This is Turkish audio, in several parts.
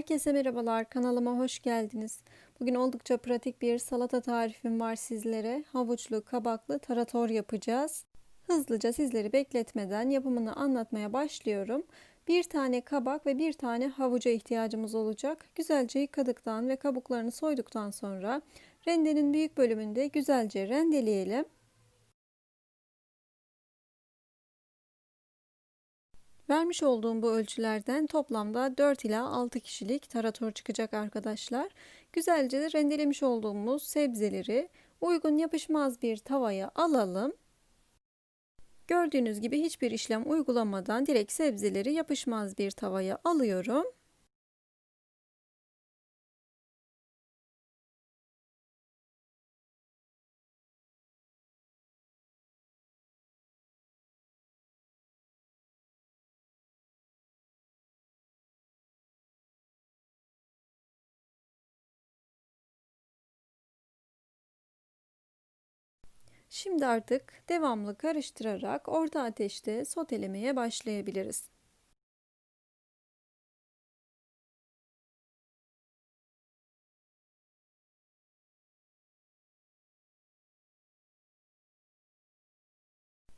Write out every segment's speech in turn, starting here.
Herkese merhabalar, kanalıma hoş geldiniz. Bugün oldukça pratik bir salata tarifim var sizlere. Havuçlu, kabaklı tarator yapacağız. Hızlıca sizleri bekletmeden yapımını anlatmaya başlıyorum. Bir tane kabak ve bir tane havuca ihtiyacımız olacak. Güzelce yıkadıktan ve kabuklarını soyduktan sonra rendenin büyük bölümünde güzelce rendeleyelim. Vermiş olduğum bu ölçülerden toplamda 4 ila 6 kişilik tarator çıkacak arkadaşlar. Güzelce rendelemiş olduğumuz sebzeleri uygun yapışmaz bir tavaya alalım. Gördüğünüz gibi hiçbir işlem uygulamadan direkt sebzeleri yapışmaz bir tavaya alıyorum. Şimdi artık devamlı karıştırarak orta ateşte sotelemeye başlayabiliriz.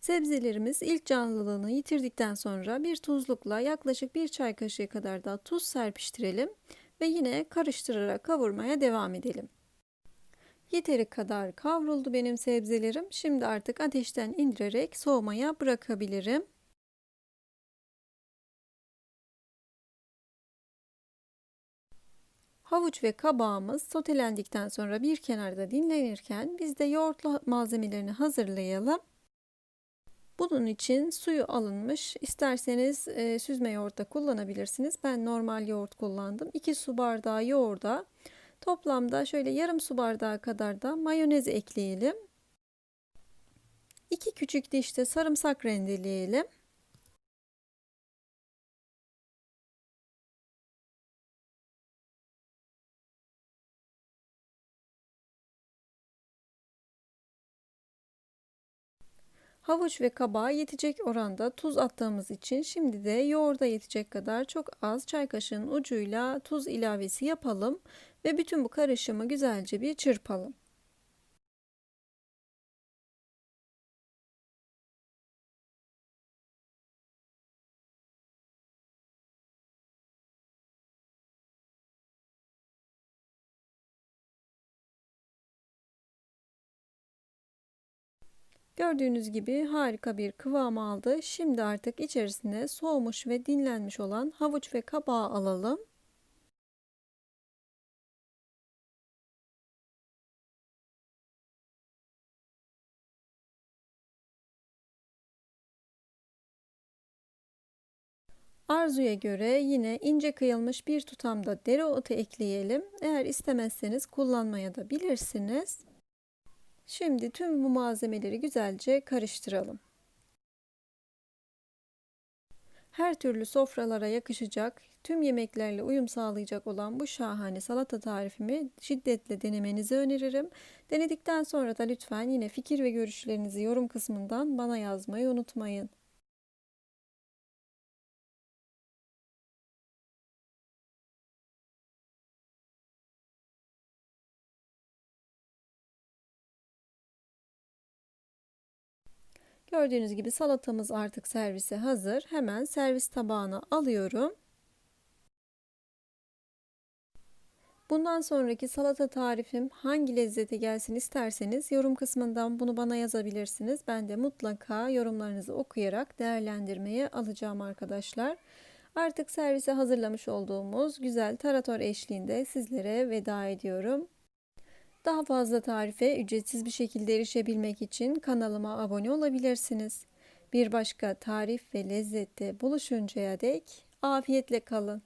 Sebzelerimiz ilk canlılığını yitirdikten sonra bir tuzlukla yaklaşık bir çay kaşığı kadar da tuz serpiştirelim ve yine karıştırarak kavurmaya devam edelim. Yeteri kadar kavruldu benim sebzelerim. Şimdi artık ateşten indirerek soğumaya bırakabilirim. Havuç ve kabağımız sotelendikten sonra bir kenarda dinlenirken biz de yoğurtlu malzemelerini hazırlayalım. Bunun için suyu alınmış. İsterseniz e, süzme yoğurt da kullanabilirsiniz. Ben normal yoğurt kullandım. 2 su bardağı yoğurda Toplamda şöyle yarım su bardağı kadar da mayonez ekleyelim. 2 küçük diş de sarımsak rendeleyelim. Havuç ve kabağa yetecek oranda tuz attığımız için şimdi de yoğurda yetecek kadar çok az çay kaşığının ucuyla tuz ilavesi yapalım ve bütün bu karışımı güzelce bir çırpalım. Gördüğünüz gibi harika bir kıvam aldı. Şimdi artık içerisine soğumuş ve dinlenmiş olan havuç ve kabağı alalım. Arzuya göre yine ince kıyılmış bir tutamda dereotu ekleyelim. Eğer istemezseniz kullanmaya da bilirsiniz. Şimdi tüm bu malzemeleri güzelce karıştıralım. Her türlü sofralara yakışacak, tüm yemeklerle uyum sağlayacak olan bu şahane salata tarifimi şiddetle denemenizi öneririm. Denedikten sonra da lütfen yine fikir ve görüşlerinizi yorum kısmından bana yazmayı unutmayın. Gördüğünüz gibi salatamız artık servise hazır. Hemen servis tabağına alıyorum. Bundan sonraki salata tarifim hangi lezzete gelsin isterseniz yorum kısmından bunu bana yazabilirsiniz. Ben de mutlaka yorumlarınızı okuyarak değerlendirmeye alacağım arkadaşlar. Artık servise hazırlamış olduğumuz güzel tarator eşliğinde sizlere veda ediyorum. Daha fazla tarife ücretsiz bir şekilde erişebilmek için kanalıma abone olabilirsiniz. Bir başka tarif ve lezzette buluşuncaya dek afiyetle kalın.